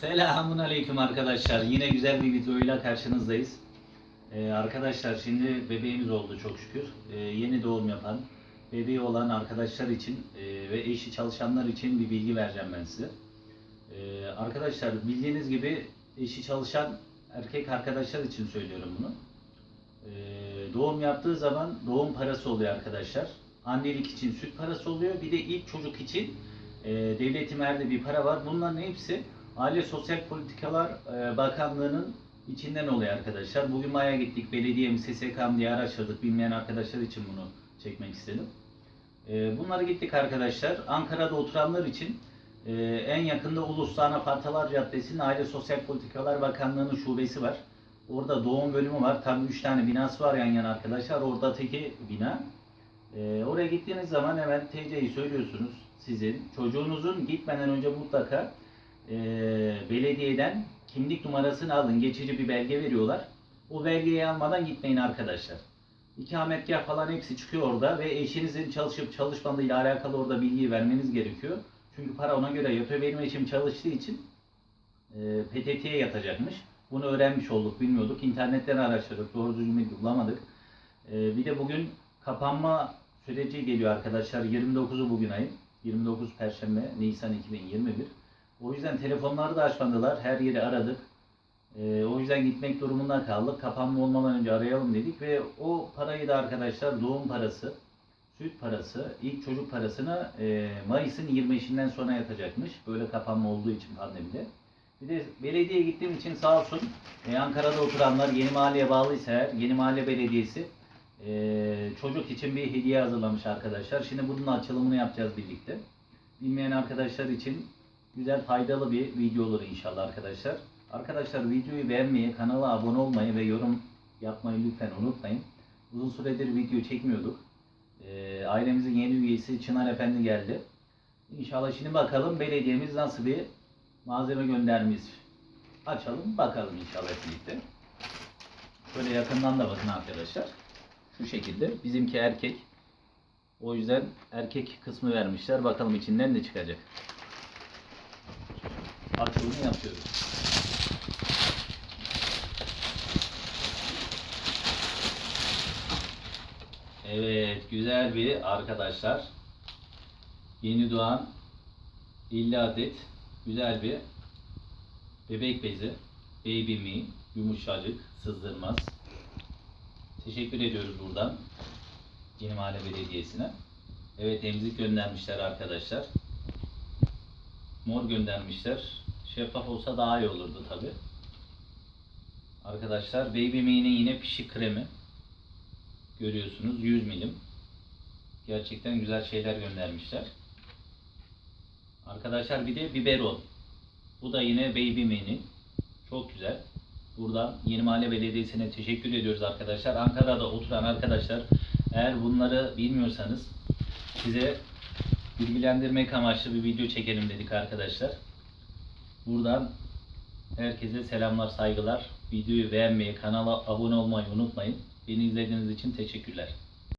Selamun Aleyküm arkadaşlar. Yine güzel bir videoyla karşınızdayız. Ee, arkadaşlar şimdi bebeğimiz oldu çok şükür. Ee, yeni doğum yapan, bebeği olan arkadaşlar için e, ve eşi çalışanlar için bir bilgi vereceğim ben size. Ee, arkadaşlar bildiğiniz gibi eşi çalışan erkek arkadaşlar için söylüyorum bunu. Ee, doğum yaptığı zaman doğum parası oluyor arkadaşlar. Annelik için süt parası oluyor. Bir de ilk çocuk için e, devletin verdiği bir para var. Bunların hepsi Aile Sosyal Politikalar e, Bakanlığı'nın içinden oluyor arkadaşlar. Bugün Maya gittik, belediye mi, SSK diye araştırdık. Bilmeyen arkadaşlar için bunu çekmek istedim. E, bunları gittik arkadaşlar. Ankara'da oturanlar için e, en yakında Ulus Anafartalar Caddesi'nin Aile Sosyal Politikalar Bakanlığı'nın şubesi var. Orada doğum bölümü var. Tabii 3 tane binası var yan yana arkadaşlar. Orada teki bina. Oraya gittiğiniz zaman hemen TC'yi söylüyorsunuz sizin. Çocuğunuzun gitmeden önce mutlaka e, belediyeden kimlik numarasını alın. Geçici bir belge veriyorlar. O belgeyi almadan gitmeyin arkadaşlar. İkametgah falan hepsi çıkıyor orada ve eşinizin çalışıp çalışmadığıyla alakalı orada bilgiyi vermeniz gerekiyor. Çünkü para ona göre yatıyor. Benim eşim çalıştığı için e, PTT'ye yatacakmış. Bunu öğrenmiş olduk, bilmiyorduk. İnternetten araştırdık, doğru düzgün bulamadık. E, bir de bugün kapanma süreci geliyor arkadaşlar. 29'u bugün ayın. 29 Perşembe, Nisan 2021. O yüzden telefonları da açmadılar. Her yeri aradık. Ee, o yüzden gitmek durumunda kaldık. Kapanma olmadan önce arayalım dedik ve o parayı da arkadaşlar doğum parası, süt parası, ilk çocuk parasını e, Mayıs'ın 25'inden sonra yatacakmış. Böyle kapanma olduğu için pandemide. Bir de belediye gittiğim için sağ olsun e, Ankara'da oturanlar Yeni Mahalle'ye bağlıysa eğer Yeni Mahalle Belediyesi e, çocuk için bir hediye hazırlamış arkadaşlar. Şimdi bunun açılımını yapacağız birlikte. Bilmeyen arkadaşlar için güzel faydalı bir video olur inşallah arkadaşlar. Arkadaşlar videoyu beğenmeyi, kanala abone olmayı ve yorum yapmayı lütfen unutmayın. Uzun süredir video çekmiyorduk. Ee, ailemizin yeni üyesi Çınar Efendi geldi. İnşallah şimdi bakalım belediyemiz nasıl bir malzeme göndermiş. Açalım bakalım inşallah birlikte. Şöyle yakından da bakın arkadaşlar. Şu şekilde. Bizimki erkek. O yüzden erkek kısmı vermişler. Bakalım içinden ne çıkacak. Açılımı yapıyoruz. Evet, güzel bir arkadaşlar. Yeni doğan 50 adet güzel bir bebek bezi. Baby Me, yumuşacık, sızdırmaz. Teşekkür ediyoruz buradan Yeni Mahalle Belediyesi'ne. Evet, emzik göndermişler arkadaşlar. Mor göndermişler. Şeffaf olsa daha iyi olurdu tabi. Arkadaşlar Baby Me'nin yine pişik kremi. Görüyorsunuz 100 milim. Gerçekten güzel şeyler göndermişler. Arkadaşlar bir de biberon. Bu da yine Baby Me'nin. Çok güzel. Buradan Yeni Mahalle Belediyesi'ne teşekkür ediyoruz arkadaşlar. Ankara'da oturan arkadaşlar eğer bunları bilmiyorsanız size bilgilendirmek amaçlı bir video çekelim dedik arkadaşlar. Buradan herkese selamlar, saygılar. Videoyu beğenmeyi, kanala abone olmayı unutmayın. Beni izlediğiniz için teşekkürler.